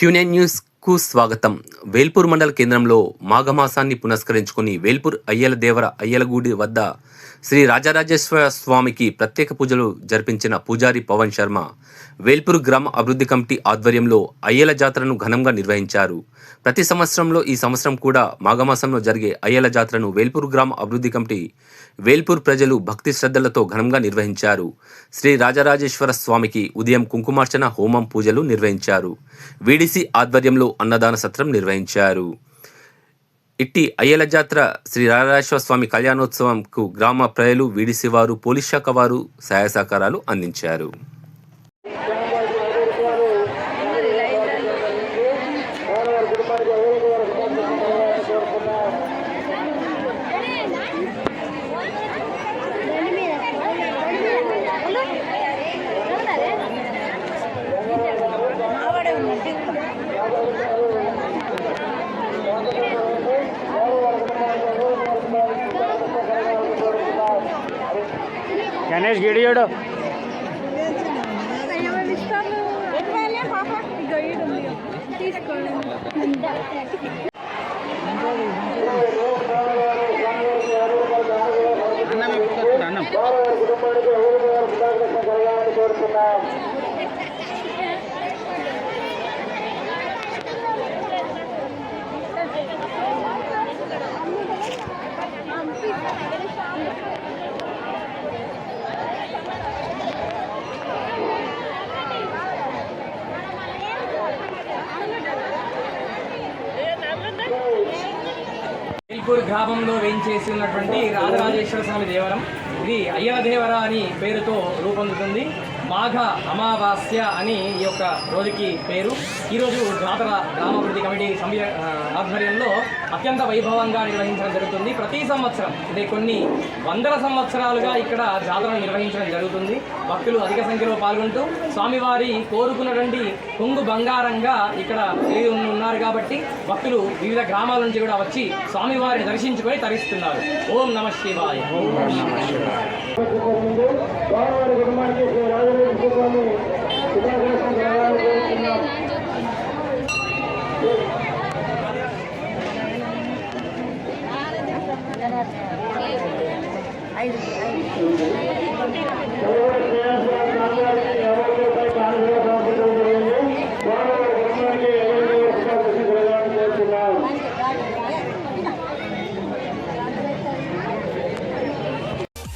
Quinine news కు స్వాగతం. వేల్పూర్ మండల కేంద్రంలో మాఘమాసాన్ని పునస్కరించుకుని వేల్పూర్ అయ్యల దేవర అయ్యలగూడి వద్ద శ్రీ రాజరాజేశ్వర స్వామికి ప్రత్యేక పూజలు జరిపించిన పూజారి పవన్ శర్మ వేల్పూర్ గ్రామ అభివృద్ధి కమిటీ ఆధ్వర్యంలో అయ్యల జాతరను ఘనంగా నిర్వహించారు. ప్రతి సంవత్సరంలో ఈ సంవత్సరం కూడా మాఘమాసంలో జరిగే అయ్యల జాతరను వేల్పూర్ గ్రామ అభివృద్ధి కమిటీ వేల్పూర్ ప్రజలు భక్తి శ్రద్ధలతో ఘనంగా నిర్వహించారు. శ్రీ రాజరాజేశ్వర స్వామికి ఉదయం కుంకుమార్చన హోమం పూజలు నిర్వహించారు. వీడిసి ఆధ్వర్యంలో అన్నదాన సత్రం నిర్వహించారు. ఇట్టి అయ్యల జాతర శ్రీ రాజరాజేశ్వర స్వామి కళ్యాణోత్సవంకు గ్రామ ప్రజలు వీడిసివారు పోలీస్ శాఖ వారు సహాయ సహకారాలు అందించారు. గణేష్ గిడి చూడు తీసుకోండి అన్నం అన్నం వేల్పూర్ గ్రామంలో వేయించేసి ఉన్నటువంటి రాజరాజేశ్వర స్వామి దేవరం. ఇది అయ్యల దేవర అని పేరుతో రూపొందుతుంది. మాఘ అమావాస్య అని ఈ యొక్క రోజుకి పేరు. ఈరోజు జాతర గ్రామాభివృద్ధి కమిటీ సమయ ఆధ్వర్యంలో అత్యంత వైభవంగా నిర్వహించడం జరుగుతుంది. ప్రతి సంవత్సరం అంటే కొన్ని వందల సంవత్సరాలుగా ఇక్కడ జాతరను నిర్వహించడం జరుగుతుంది. భక్తులు అధిక సంఖ్యలో పాల్గొంటూ స్వామివారి కోరుకున్నటువంటి కొంగు బంగారంగా ఇక్కడ ఉన్నారు కాబట్టి భక్తులు వివిధ గ్రామాల నుంచి కూడా వచ్చి స్వామివారిని దర్శించుకొని తరిస్తున్నారు. ఓం నమ శివాయ.